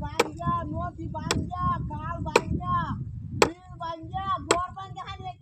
Banja, Noti Banja, Kal Banja, Bil Banja, Gor Banja, Hanya K.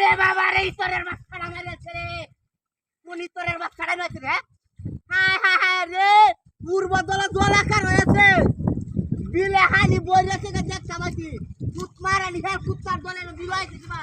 ওরে বাবা রে তোরের বাচ্চাটা মেরেছে রে। মুনি তোরের বাচ্চাটা মেরেছে রে। হায় হায় হায় রে পূর্ব দলে জলাকার হয়েছে। বিলে হানি বই রেখে দেখতে পাচ্ছি কুত মারানি হ্যাঁ কুত্তার দলের বিবাহ দিবা